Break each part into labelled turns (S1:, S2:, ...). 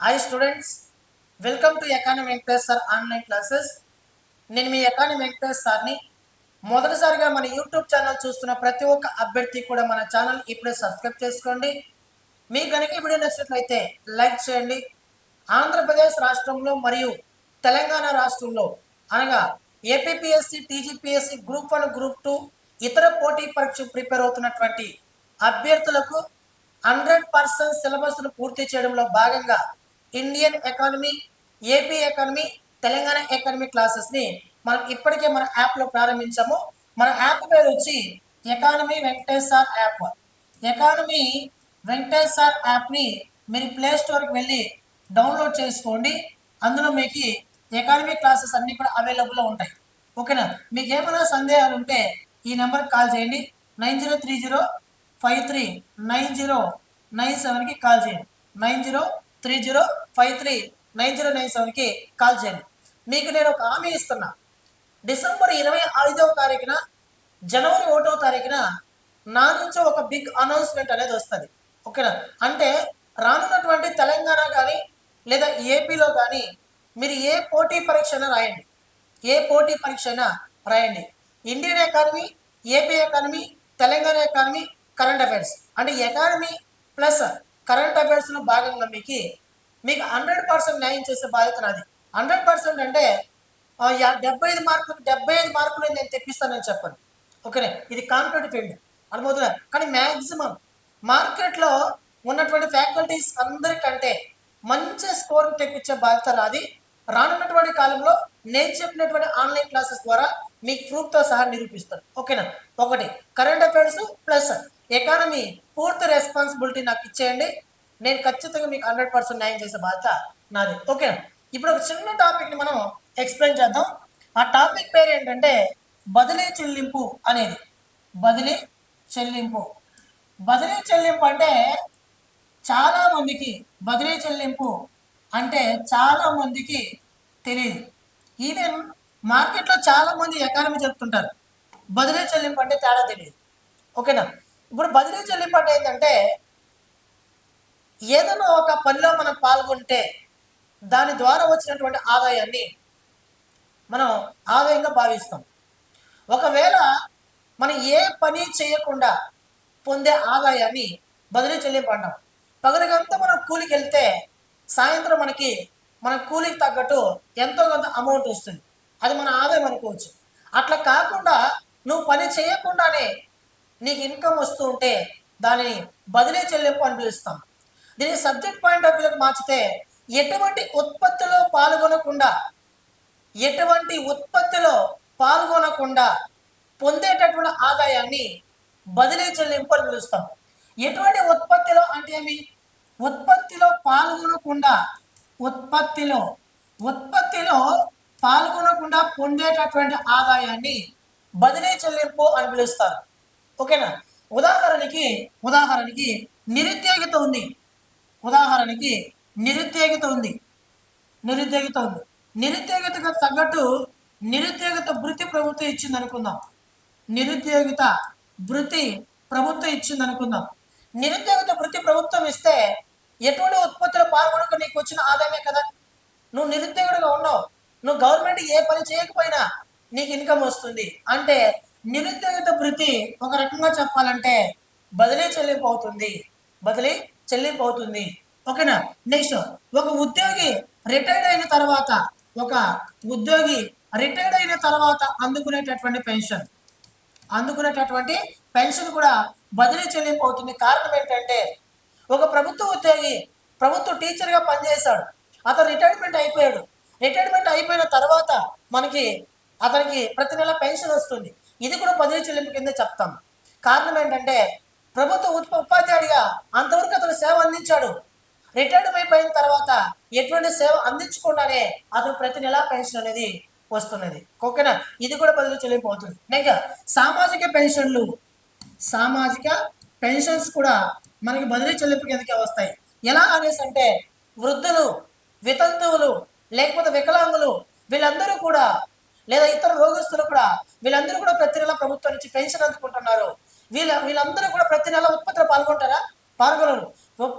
S1: Hi students welcome to economy Venkatesh sir online classes నేను మీ economy Venkatesh సార్ని మొదటిసారిగా మన యూట్యూబ్ ఛానల్ చూస్తున్న ప్రతి ఒక్క అభ్యర్థి కూడా మన ఛానల్ ఇప్పుడే సబ్స్క్రైబ్ చేసుకోండి. మీ కనుక వీడియో నచ్చినట్లయితే లైక్ చేయండి. ఆంధ్రప్రదేశ్ రాష్ట్రంలో మరియు తెలంగాణ రాష్ట్రంలో అనగా APPSC TGPSC group one group two ఇతర పోటీ పరీక్ష ప్రిపేర్ అవుతున్నటువంటి అభ్యర్థులకు హండ్రెడ్ పర్సెంట్ సిలబస్ను పూర్తి చేయడంలో భాగంగా Indian economy AP economy Telangana economy క్లాసెస్ని మనం ఇప్పటికే మన యాప్లో ప్రారంభించాము. మన యాప్ పేరు వచ్చి economy Venkateshwar app economy Venkateshwar యాప్ని మీరు ప్లే స్టోర్కి వెళ్ళి డౌన్లోడ్ చేసుకోండి. అందులో మీకు ఎకానమీ క్లాసెస్ అన్నీ కూడా అవైలబుల్లో ఉంటాయి. ఓకేనా? మీకు ఏమైనా సందేహాలు ఉంటే ఈ నెంబర్కి కాల్ చేయండి. Nine zero three zero five three nine zero nine సెవెన్కి కాల్ చేయండి. Nine zero three zero five three nine zero nine సెవెన్కి కాల్ చేయండి. మీకు నేను ఒక హామీ ఇస్తున్నా. డిసెంబర్ ఇరవై ఐదవ తారీఖున జనవరి ఒకటవ తారీఖున నా నుంచి ఒక బిగ్ అనౌన్స్మెంట్ అనేది వస్తుంది. ఓకేనా? అంటే రానున్నటువంటి తెలంగాణ కానీ లేదా ఏపీలో కానీ మీరు ఏ పోటీ పరీక్ష అయినా రాయండి. ఏ పోటీ పరీక్ష అయినా రాయండి. Indian economy AP economy Telangana economy current affairs. అంటే ఎకానమీ ప్లస్ కరెంట్ అఫైర్స్లో భాగంగా మీకు మీకు హండ్రెడ్ పర్సెంట్ న్యాయం చేసే బాధ్యత నాది. హండ్రెడ్ పర్సెంట్ అంటే యా- డెబ్బై ఐదు మార్కులు డెబ్బై ఐదు మార్కులు నేను తెప్పిస్తానని చెప్పాను. ఓకేనే? ఇది కాంపిటేటివ్ ఫీల్డ్. అర్థమవుతుందా? కానీ మ్యాక్సిమం మార్కెట్లో ఉన్నటువంటి ఫ్యాకల్టీస్ అందరికంటే మంచి స్కోర్ తెప్పించే బాధ్యత రాది రానున్నటువంటి కాలంలో నేను చెప్పినటువంటి ఆన్లైన్ క్లాసెస్ ద్వారా మీకు ప్రూఫ్తో సహా నిరూపిస్తాను. ఓకేనా? ఒకటి కరెంట్ అఫైర్స్ ప్లస్ ఎకానమీ పూర్తి రెస్పాన్సిబిలిటీ నాకు ఇచ్చేయండి. నేను ఖచ్చితంగా మీకు హండ్రెడ్ పర్సెంట్ న్యాయం చేసే బాధ్యత నాది. ఓకేనా ఇప్పుడు ఒక చిన్న టాపిక్ని మనం ఎక్స్ప్లెయిన్ చేద్దాం. ఆ టాపిక్ పేరు ఏంటంటే బదిలీ చెల్లింపు అనేది. బదిలీ చెల్లింపు. బదిలీ చెల్లింపు అంటే చాలా మందికి బదిలీ చెల్లింపు అంటే చాలా మందికి తెలియదు ఈవెన్ మార్కెట్లో చాలా మంది ఎకానమీ చెప్తుంటారు. బదిలీ చెల్లింపు అంటే తేడా తెలియదు ఓకేనా ఇప్పుడు బదిలీ చెల్లింపు ఏంటంటే ఏదైనా ఒక పనిలో మనం పాల్గొంటే దాని ద్వారా వచ్చినటువంటి ఆదాయాన్ని మనం ఆదాయంగా భావిస్తాం. ఒకవేళ మనం ఏ పని చేయకుండా పొందే ఆదాయాన్ని బదిలీ చెల్లింపు అంటాం. పగలకంతా మనం కూలికి వెళ్తే సాయంత్రం మనకి మన కూలికి తగ్గట్టు ఎంతో కొంత అమౌంట్ వస్తుంది. అది మన ఆదాయం అనుకోవచ్చు. అట్లా కాకుండా నువ్వు పని చేయకుండానే నీకు ఇన్కమ్ వస్తూ ఉంటే దానిని బదిలీ చెల్లింపు అని పిలుస్తాం. దీని సబ్జెక్ట్ పాయింట్ ఆఫ్ వ్యూలోకి మార్చితే ఎటువంటి ఉత్పత్తిలో పాల్గొనకుండా ఎటువంటి ఉత్పత్తిలో పాల్గొనకుండా పొందేటటువంటి ఆదాయాన్ని బదిలీ చెల్లింపు అని పిలుస్తాం. ఎటువంటి ఉత్పత్తిలో అంటే ఏమి? ఉత్పత్తిలో పాల్గొనకుండా ఉత్పత్తిలో ఉత్పత్తిలో పాల్గొనకుండా పొందేటటువంటి ఆదాయాన్ని బదిలీ చెల్లింపు అని పిలుస్తారు. ఓకేనా? ఉదాహరణకి ఉదాహరణకి నిరుద్యోగిత ఉంది. ఉదాహరణకి నిరుద్యోగిత ఉంది. నిరుద్యోగిత ఉంది. నిరుద్యోగితకు తగ్గట్టు నిరుద్యోగిత వృత్తి ప్రభుత్వం ఇచ్చింది అనుకుందాం. నిరుద్యోగిత వృత్తి ప్రభుత్వం ఇచ్చింది అనుకుందాం. నిరుద్యోగిత వృత్తి ప్రభుత్వం ఇస్తే ఎటువంటి ఉత్పత్తిలో పాల్గొనక నీకు వచ్చిన ఆదాయమే కదా? నువ్వు నిరుద్యోగుడిగా ఉన్నావు. నువ్వు గవర్నమెంట్ ఏ పని చేయకపోయినా నీకు ఇన్కమ్ వస్తుంది. అంటే నిరుద్యోగిత భృతి ఒక రకంగా చెప్పాలంటే బదిలీ చెల్లింపు అవుతుంది బదిలీ చెల్లింపు అవుతుంది ఓకేనా? నెక్స్ట్ ఒక ఉద్యోగి రిటైర్డ్ అయిన తర్వాత ఒక ఉద్యోగి రిటైర్డ్ అయిన తర్వాత అందుకునేటటువంటి పెన్షన్. అందుకునేటటువంటి పెన్షన్ కూడా బదిలీ చెల్లింపు అవుతుంది కారణం ఏంటంటే ఒక ప్రభుత్వ ఉద్యోగి ప్రభుత్వ టీచర్గా పనిచేశాడు. అతను రిటైర్మెంట్ అయిపోయాడు. రిటైర్మెంట్ అయిపోయిన తర్వాత మనకి అతనికి ప్రతి నెల పెన్షన్ వస్తుంది. ఇది కూడా బదిలీ చెల్లింపు కింద చెప్తాం. కారణం ఏంటంటే ప్రభుత్వ ఉప ఉపాధ్యాయుడిగా అంతవరకు అతను సేవ అందించాడు. రిటైర్డ్ అయిపోయిన తర్వాత ఎటువంటి సేవ అందించకుండానే అతను ప్రతి నెల పెన్షన్ అనేది వస్తున్నది. ఓకేనా? ఇది కూడా బదిలీ చెల్లింపు అవుతుంది. నెక్స్ట్ సామాజిక పెన్షన్లు. సామాజిక పెన్షన్స్ కూడా మనకి బదిలీ చెల్లింపు కిందకే వస్తాయి. ఎలా అనేసి అంటే వృద్ధులు వితంతువులు లేకపోతే వికలాంగులు వీళ్ళందరూ కూడా లేదా ఇతర రోగస్తులు కూడా వీళ్ళందరూ కూడా ప్రతి నెల ప్రభుత్వం నుంచి పెన్షన్ అందుకుంటున్నారు. వీళ్ళ వీళ్ళందరూ కూడా ప్రతి నెల ఉత్పత్తిలో పాల్గొంటారా? పాల్గొనరు.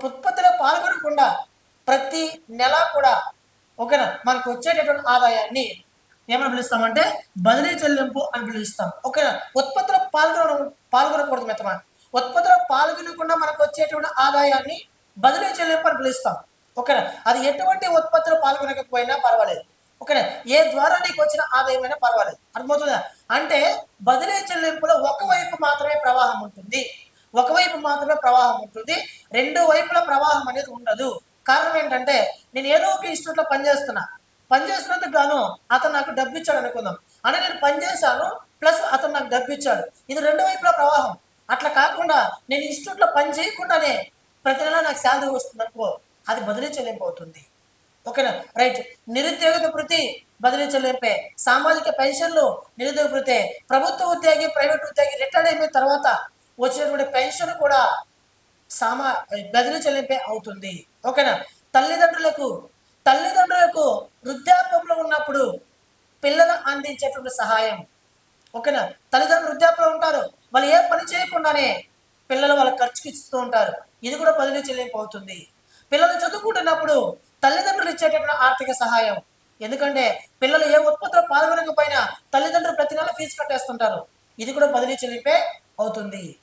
S1: ఉత్పత్తిలో పాల్గొనకుండా ప్రతి నెల కూడా ఓకేనా? మనకు వచ్చేటటువంటి ఆదాయాన్ని ఏమని పిలుస్తామంటే బదిలీ చెల్లింపు అని పిలుస్తాం. ఓకేనా? ఉత్పత్తిలో పాల్గొనడం పాల్గొనకూడదు మిత్రమా? ఉత్పత్తిలో పాల్గొనకుండా మనకు వచ్చేటువంటి ఆదాయాన్ని బదిలీ చెల్లింపు అని పిలుస్తాం. ఓకేనా? అది ఎటువంటి ఉత్పత్తిలో పాల్గొనకపోయినా పర్వాలేదు. ఒక్కడే. ఏ ద్వారా నీకు వచ్చిన ఆదాయమైనా పర్వాలేదు. అర్థమవుతుందా? అంటే బదిలీ చెల్లింపులో ఒకవైపు మాత్రమే ప్రవాహం ఉంటుంది. ఒకవైపు మాత్రమే ప్రవాహం ఉంటుంది. రెండు వైపుల ప్రవాహం అనేది ఉండదు. కారణం ఏంటంటే నేను ఏదో ఒక ఇన్స్టిట్యూట్లో పనిచేస్తున్నా పనిచేసినందుకు గాను అతను నాకు డబ్బు ఇచ్చాడు అనుకుందాం. అంటే నేను పనిచేశాను ప్లస్ అతను నాకు డబ్బు ఇచ్చాడు ఇది రెండు వైపుల ప్రవాహం. అట్లా కాకుండా నేను ఇన్స్టిట్యూట్లో పని చేయకుండానే ప్రతి నెల నాకు శాలరీ వస్తుంది అనుకో అది బదిలీ చెల్లింపు అవుతుంది. ఓకేనా? రైట్ నిరుద్యోగ ప్రతి బదిలీ చెల్లింపే. సామాజిక పెన్షన్లు నిరుద్యోగ భృతే ప్రభుత్వ ఉద్యోగి ప్రైవేట్ ఉద్యోగి రిటైర్డ్ అయిపోయిన తర్వాత వచ్చినటువంటి పెన్షన్ కూడా సామా బదిలీ చెల్లింపే అవుతుంది. ఓకేనా? తల్లిదండ్రులకు తల్లిదండ్రులకు వృద్ధాప్యంలో ఉన్నప్పుడు పిల్లలు అందించేటువంటి సహాయం. ఓకేనా? తల్లిదండ్రులు వృద్ధాప్యంలో ఉంటారు. వాళ్ళు ఏ పని చేయకుండానే పిల్లలు వాళ్ళ ఖర్చుకి ఇస్తూ ఉంటారు. ఇది కూడా బదిలీ చెల్లింపు అవుతుంది. పిల్లలు చదువుకుంటున్నప్పుడు తల్లిదండ్రులు ఇచ్చేటటువంటి ఆర్థిక సహాయం. ఎందుకంటే పిల్లలు ఏ ఉత్పత్తిలో పాల్గొనకపోయినా తల్లిదండ్రులు ప్రతి నెల ఫీజు కట్టేస్తుంటారు. ఇది కూడా బదిలీ చెల్లింపే అవుతుంది.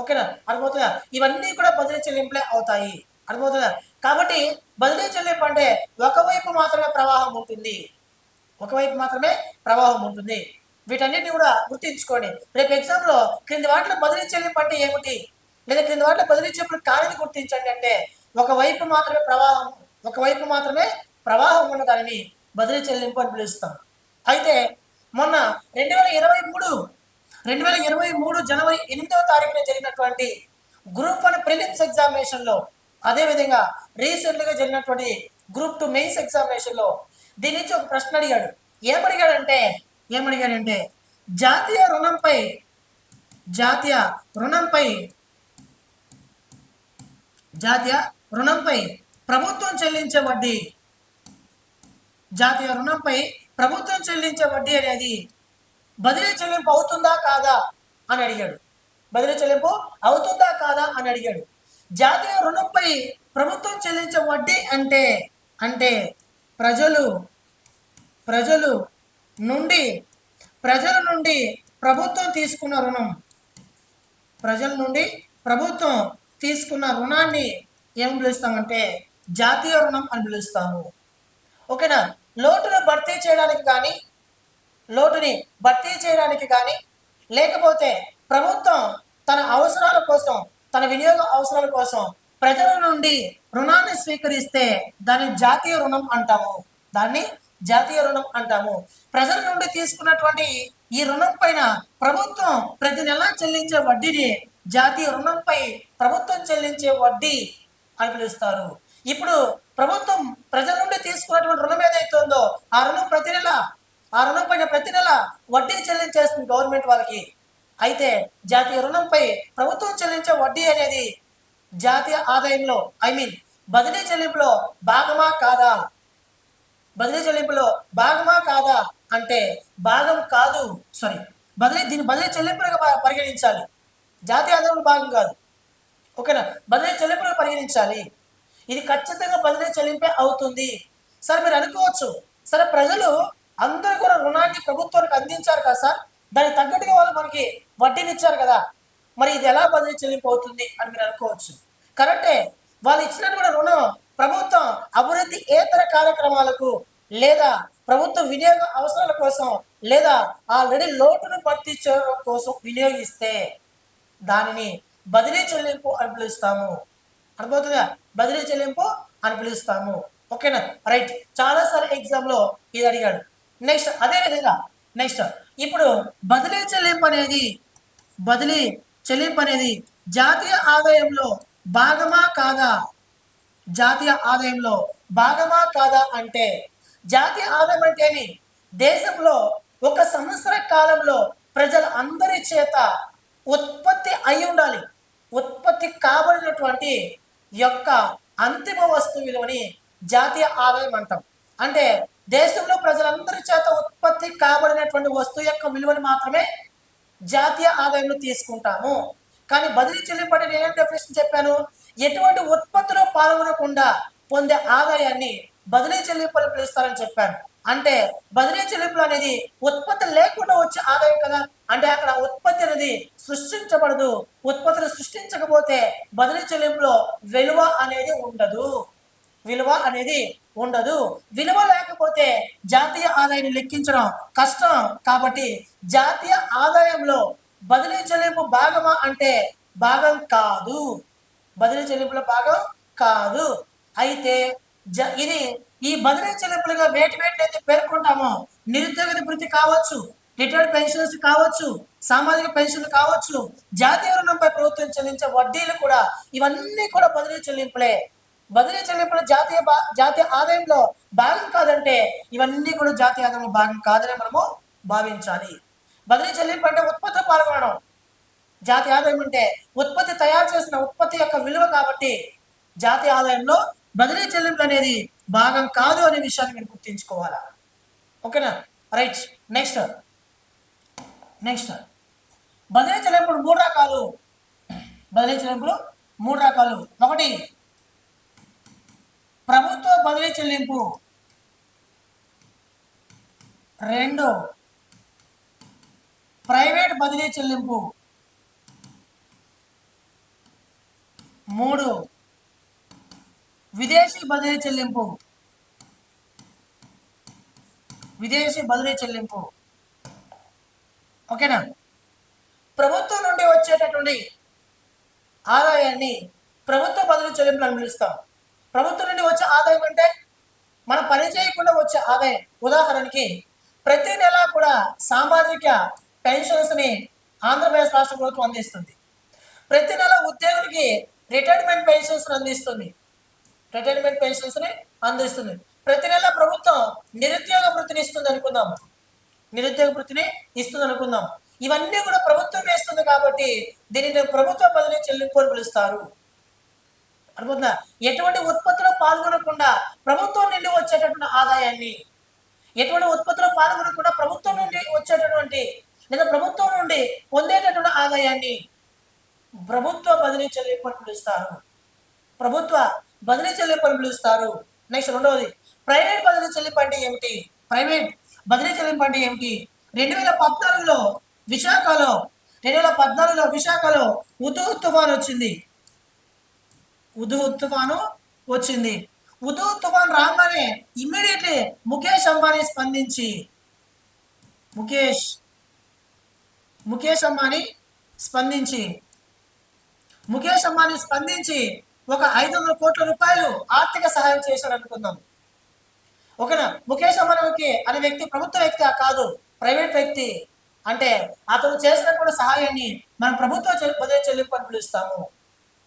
S1: ఓకేనా? అర్థమవుతుందా? ఇవన్నీ కూడా బదిలీ చెల్లింపులే అవుతాయి. అర్థమవుతుందా? కాబట్టి బదిలీ చెల్లింపు అంటే ఒకవైపు మాత్రమే ప్రవాహం ఉంటుంది. ఒకవైపు మాత్రమే ప్రవాహం ఉంటుంది. వీటన్నిటిని కూడా గుర్తించుకోండి. రేపు ఎగ్జామ్లో క్రింది వాటిలో బదిలీ చెల్లింపు అంటే ఏమిటి? లేదా క్రింది వాటిలో బదిలీ చెప్పుడు కానిది గుర్తించండి అంటే ఒకవైపు మాత్రమే ప్రవాహం ఒకవైపు మాత్రమే ప్రవాహం ఉన్న దానిని బదిలీ చెల్లింపు అని పిలుస్తాం. అయితే మొన్న రెండు వేల ఇరవై మూడు రెండు వేల ఇరవై మూడు జనవరి ఎనిమిదవ తారీఖున జరిగినటువంటి గ్రూప్ వన్ ప్రిలిమ్స్ ఎగ్జామినేషన్లో అదేవిధంగా రీసెంట్గా జరిగినటువంటి గ్రూప్ టూ మెయిన్స్ ఎగ్జామినేషన్లో దీని నుంచి ఒక ప్రశ్న అడిగాడు. ఏమడిగాడంటే ఏమడిగాడంటే జాతీయ రుణంపై జాతీయ రుణంపై జాతీయ రుణంపై ప్రభుత్వం చెల్లించే వడ్డీ. జాతీయ రుణంపై ప్రభుత్వం చెల్లించే వడ్డీ అనేది బదిలీ చెల్లింపు అవుతుందా కాదా అని అడిగాడు. బదిలీ చెల్లింపు అవుతుందా కాదా అని అడిగాడు. జాతీయ రుణంపై ప్రభుత్వం చెల్లించే వడ్డీ అంటే అంటే ప్రజలు ప్రజలు నుండి ప్రజల నుండి ప్రభుత్వం తీసుకున్న రుణం. ప్రజల నుండి ప్రభుత్వం తీసుకున్న రుణాన్ని ఏం పిలుస్తామంటే జాతీయ రుణం అని పిలుస్తాము ఓకేనా? లోటును భర్తీ చేయడానికి కానీ లోటుని భర్తీ చేయడానికి కానీ లేకపోతే ప్రభుత్వం తన అవసరాల కోసం తన వినియోగ అవసరాల కోసం ప్రజల నుండి రుణాన్ని స్వీకరిస్తే దాన్ని జాతీయ రుణం అంటాము. దాన్ని జాతీయ రుణం అంటాము. ప్రజల నుండి తీసుకున్నటువంటి ఈ రుణం పైన ప్రభుత్వం ప్రతి నెల చెల్లించే వడ్డీని జాతీయ రుణంపై ప్రభుత్వం చెల్లించే వడ్డీ అని పిలుస్తారు. ఇప్పుడు ప్రభుత్వం ప్రజల నుండి తీసుకున్నటువంటి రుణం ఏదైతే ఉందో ఆ రుణం ప్రతి నెల ఆ రుణం పైన ప్రతి నెల వడ్డీ చెల్లించేస్తుంది గవర్నమెంట్ వాళ్ళకి. అయితే జాతీయ రుణంపై ప్రభుత్వం చెల్లించే వడ్డీ అనేది జాతీయ ఆదాయంలో ఐ మీన్ బదిలీ చెల్లింపులో భాగమా కాదా? బదిలీ చెల్లింపులో భాగమా కాదా అంటే భాగం కాదు సారీ బదిలీ దీన్ని బదిలీ చెల్లింపులుగా పరిగణించాలి. జాతీయ ఆదాయంలో భాగం కాదు. ఓకేనా? బదిలీ చెల్లింపులుగా పరిగణించాలి. ఇది ఖచ్చితంగా బదిలీ చెల్లింపే అవుతుంది. సార్ మీరు అనుకోవచ్చు. సరే ప్రజలు అందరూ కూడా రుణాన్ని ప్రభుత్వానికి అందించారు కదా సార్? దానికి తగ్గట్టుగా వాళ్ళు మనకి వడ్డీని ఇచ్చారు కదా. మరి ఇది ఎలా బదిలీ చెల్లింపు అవుతుంది అని మీరు అనుకోవచ్చు. కరెక్టే. వాళ్ళు ఇచ్చినటువంటి రుణం ప్రభుత్వం అభివృద్ధి ఏతర కార్యక్రమాలకు లేదా ప్రభుత్వ వినియోగ అవసరాల కోసం లేదా ఆల్రెడీ లోటును భర్తీ చేయడం కోసం వినియోగిస్తే దానిని బదిలీ చెల్లింపు అని పిలుస్తాము. అర్థమవుతుందా? బదిలీ చెల్లింపు అని పిలుస్తాము. ఓకేనా? రైట్. చాలాసార్లు ఎగ్జామ్లో ఇది అడిగాడు. నెక్స్ట్ అదే విధంగా. నెక్స్ట్ ఇప్పుడు బదిలీ చెల్లింపు అనేది బదిలీ చెల్లింపు అనేది జాతీయ ఆదాయంలో భాగమా కాదా? జాతీయ ఆదాయంలో భాగమా కాదా అంటే జాతీయ ఆదాయం అంటే దేశంలో ఒక సంవత్సర కాలంలో ప్రజల అందరి చేత ఉత్పత్తి అయి ఉండాలి ఉత్పత్తి కాబడినటువంటి యొక్క అంతిమ వస్తు విలువని జాతీయ ఆదాయం అంటాం. అంటే దేశంలో ప్రజలందరి చేత ఉత్పత్తి కాబడినటువంటి వస్తువు యొక్క విలువను మాత్రమే జాతీయ ఆదాయంలో తీసుకుంటాము. కానీ బదిలీ చెల్లింపడి నేనేం డెఫినేషన్ చెప్పాను? ఎటువంటి ఉత్పత్తిలో పాల్గొనకుండా పొందే ఆదాయాన్ని బదిలీ చెల్లింపులు పిలుస్తారని చెప్పారు అంటే బదిలీ చెల్లింపులు అనేది ఉత్పత్తి లేకుండా వచ్చే ఆదాయం కదా. అంటే అక్కడ ఉత్పత్తి అనేది సృష్టించబడదు. ఉత్పత్తిని సృష్టించకపోతే బదిలీ చెల్లింపులో విలువ అనేది ఉండదు. విలువ అనేది ఉండదు. విలువ లేకపోతే జాతీయ ఆదాయాన్ని లెక్కించడం కష్టం కాబట్టి జాతీయ ఆదాయంలో బదిలీ చెల్లింపు భాగమా అంటే భాగం కాదు. బదిలీ చెల్లింపుల భాగం కాదు. అయితే జ ఇది ఈ బదిలీ చెల్లింపులుగా వేటి వేటిని అయితే పేర్కొంటామో? నిరుద్యోగ వృత్తి కావచ్చు రిటైర్డ్ పెన్షన్స్ కావచ్చు సామాజిక పెన్షన్లు కావచ్చు జాతీయ రుణంపై ప్రభుత్వం చెల్లించే వడ్డీలు కూడా ఇవన్నీ కూడా బదిలీ చెల్లింపులే. బదిలీ చెల్లింపులు జాతీయ జాతీయ ఆదాయంలో భాగం కాదంటే ఇవన్నీ కూడా జాతీయ ఆదాయంలో భాగం కాదని మనము భావించాలి. బదిలీ చెల్లింపు అంటే ఉత్పత్తి పాల్గొనడం. జాతీయ ఆదాయం అంటే ఉత్పత్తి తయారు చేసిన ఉత్పత్తి యొక్క విలువ కాబట్టి జాతీయ ఆదాయంలో బదిలీ చెల్లింపులు అనేది భాగం కాదు అనే విషయాన్ని మీరు గుర్తించుకోవాలా? ఓకేనా? రైట్. నెక్స్ట్. నెక్స్ట్. బదిలీ చెల్లింపులు మూడు రకాలు. బదిలీ చెల్లింపులు మూడు రకాలు. ఒకటి ప్రభుత్వ బదిలీ చెల్లింపు. రెండు ప్రైవేట్ బదిలీ చెల్లింపు. మూడు విదేశీ బదిలీ చెల్లింపు. విదేశీ బదిలీ చెల్లింపు. ఓకేనా? ప్రభుత్వం నుండి వచ్చేటటువంటి ఆదాయాన్ని ప్రభుత్వ బదిలీ చెల్లింపులు అని పిలుస్తాం. ప్రభుత్వం నుండి వచ్చే ఆదాయం అంటే మనం పని చేయకుండా వచ్చే ఆదాయం. ఉదాహరణకి ప్రతి నెల కూడా సామాజిక పెన్షన్స్ని ఆంధ్రప్రదేశ్ రాష్ట్ర ప్రభుత్వం అందిస్తుంది. ప్రతి నెల ఉద్యోగులకి రిటైర్మెంట్ పెన్షన్స్ అందిస్తుంది. రిటైర్మెంట్ పెన్షన్స్ని అందిస్తుంది. ప్రతి నెల ప్రభుత్వం నిరుద్యోగ వృత్తిని ఇస్తుంది అనుకుందాం. నిరుద్యోగ వృత్తిని ఇస్తుంది అనుకుందాం. ఇవన్నీ కూడా ప్రభుత్వం వేస్తుంది కాబట్టి దీనిని ప్రభుత్వ బదిలీ చెల్లింపు అని పిలుస్తారు. అనుకుందా ఎటువంటి ఉత్పత్తిలో పాల్గొనకుండా ప్రభుత్వం నుండి వచ్చేటటువంటి ఆదాయాన్ని ఎటువంటి ఉత్పత్తిలో పాల్గొనకుండా ప్రభుత్వం నుండి వచ్చేటటువంటి లేదా ప్రభుత్వం నుండి పొందేటటువంటి ఆదాయాన్ని ప్రభుత్వ బదిలీ చెల్లింపు అని పిలుస్తారు. ప్రభుత్వ బదిలీ చెల్లింపు అని పిలుస్తారు. నెక్స్ట్ రెండవది ప్రైవేట్ బదిలీ చెల్లింపు అంటే ఏమిటి? ప్రైవేట్ బదిలీ చెల్లింపు అంటే ఏమిటి? రెండు వేల పద్నాలుగులో విశాఖలో రెండు వేల పద్నాలుగులో విశాఖలో ఉదు తుఫాన్ వచ్చింది. ఉదు తుఫాను వచ్చింది. ఉదు తుఫాన్ రాగానే ఇమ్మీడియట్లీ ముఖేష్ అంబానీ స్పందించి ముఖేష్ ముఖేష్ అంబానీ స్పందించి ముఖేష్ అంబానీ స్పందించి ఒక ఐదు వందల కోట్ల రూపాయలు ఆర్థిక సహాయం చేశాడు అనుకుందాం ఓకేనా? ముఖేష్ అంబానీకి అనే వ్యక్తి ప్రభుత్వ వ్యక్తి కాదు ప్రైవేట్ వ్యక్తి. అంటే అతను చేసినటువంటి సహాయాన్ని మనం ప్రభుత్వ చె- బదిలీ చెల్లింపు అని పిలుస్తాము.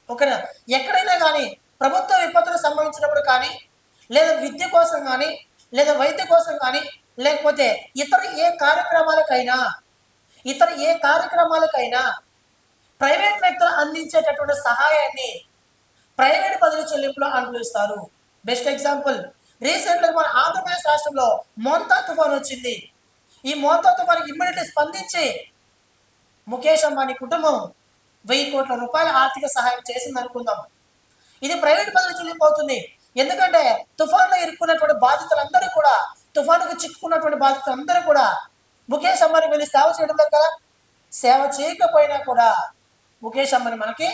S1: ఓకేనా? ఎక్కడైనా కానీ ప్రభుత్వ విపత్తులు సంభవించినప్పుడు కానీ లేదా విద్య కోసం కానీ లేదా వైద్య కోసం కానీ లేకపోతే ఇతర ఏ కార్యక్రమాలకైనా ఇతర ఏ కార్యక్రమాలకైనా ప్రైవేట్ వ్యక్తులు అందించేటటువంటి సహాయాన్ని ప్రైవేట్ బదిలీ చెల్లింపులు అనుభవిస్తారు. బెస్ట్ ఎగ్జాంపుల్ రీసెంట్గా మన ఆంధ్రప్రదేశ్ రాష్ట్రంలో మోంతా తుఫాన్ వచ్చింది. ఈ మోంతా తుఫాన్కి ఇమ్మీడియట్లీ స్పందించి ముఖేష్ అంబానీ కుటుంబం వెయ్యి కోట్ల రూపాయల ఆర్థిక సహాయం చేసింది అనుకుందాం. ఇది ప్రైవేట్ బదిలీ చెల్లింపు అవుతుంది. ఎందుకంటే తుఫాన్లో ఇరుక్కున్నటువంటి బాధితులందరూ కూడా తుఫానుకు చిక్కుకున్నటువంటి బాధితులందరూ కూడా ముఖేష్ అంబానీ వెళ్ళి సేవ చేయడం కదా? సేవ చేయకపోయినా కూడా ముఖేష్ అంబానీ మనకి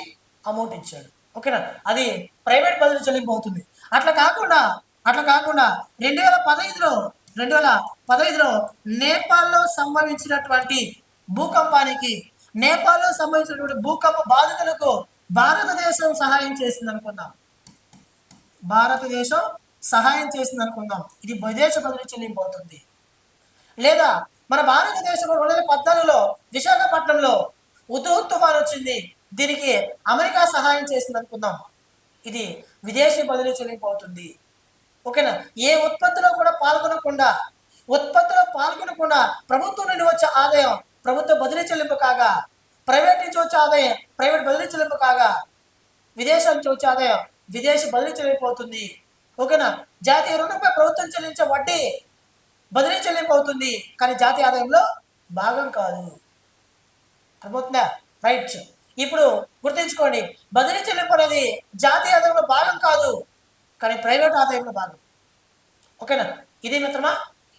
S1: అమౌంట్ ఇచ్చాడు. ఓకేనా? అది ప్రైవేట్ బదులు చెల్లింపు అవుతుంది. అట్లా కాకుండా అట్లా కాకుండా రెండు వేల పదహైదులో రెండు వేల పదహైదులో నేపాల్లో సంభవించినటువంటి భూకంపానికి నేపాల్లో సంభవించినటువంటి భూకంప బాధితులకు భారతదేశం సహాయం చేసింది అనుకుందాం భారతదేశం సహాయం చేసింది అనుకుందాం ఇది విదేశ బదిలీ చెల్లింపు అవుతుంది. లేదా మన భారతదేశంలో రెండు వేల పద్నాలుగులో విశాఖపట్నంలో ఉదు తుఫాన్ వచ్చింది. దీనికి అమెరికా సహాయం చేసింది అనుకుందాం. ఇది విదేశీ బదిలీ చెల్లింపు అవుతుంది ఓకేనా? ఏ ఉత్పత్తిలో కూడా పాల్గొనకుండా ఉత్పత్తిలో పాల్గొనకుండా ప్రభుత్వం నుండి వచ్చే ఆదాయం ప్రభుత్వ బదిలీ చెల్లింపు కాగా ప్రైవేట్ నుంచి వచ్చే ఆదాయం ప్రైవేట్ బదిలీ చెల్లింపు కాగా విదేశాల నుంచి వచ్చే ఆదాయం విదేశీ బదిలీ చెల్లింపు అవుతుంది ఓకేనా? జాతీయ రుణంపై ప్రభుత్వం చెల్లించే వడ్డీ బదిలీ చెల్లింపు అవుతుంది కానీ జాతీయ ఆదాయంలో భాగం కాదు. అర్థమవుతుందా? రైట్. ఇప్పుడు గుర్తుంచుకోండి బదిలీ చెల్లింపు అనేది జాతీయ ఆదాయంలో భాగం కాదు కానీ ప్రైవేట్ ఆదాయంలో భాగం. ఓకేనా? ఇది మిత్రమా?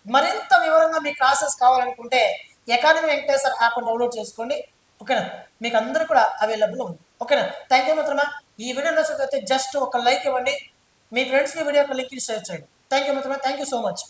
S1: మరింత వివరంగా మీ క్లాసెస్ కావాలనుకుంటే ఎకానమీ వెంకటేశ్వర యాప్ డౌన్లోడ్ చేసుకోండి. ఓకేనా? మీకు అందరూ కూడా అవైలబుల్ ఉంది. ఓకేనా? థ్యాంక్ యూ మిత్రమా. ఈ వీడియో నచ్చితే జస్ట్ ఒక లైక్ ఇవ్వండి. మీ ఫ్రెండ్స్కి వీడియో ఒక లింక్ షేర్ చేయండి. థ్యాంక్ యూ మిత్రమా. Thank you so much.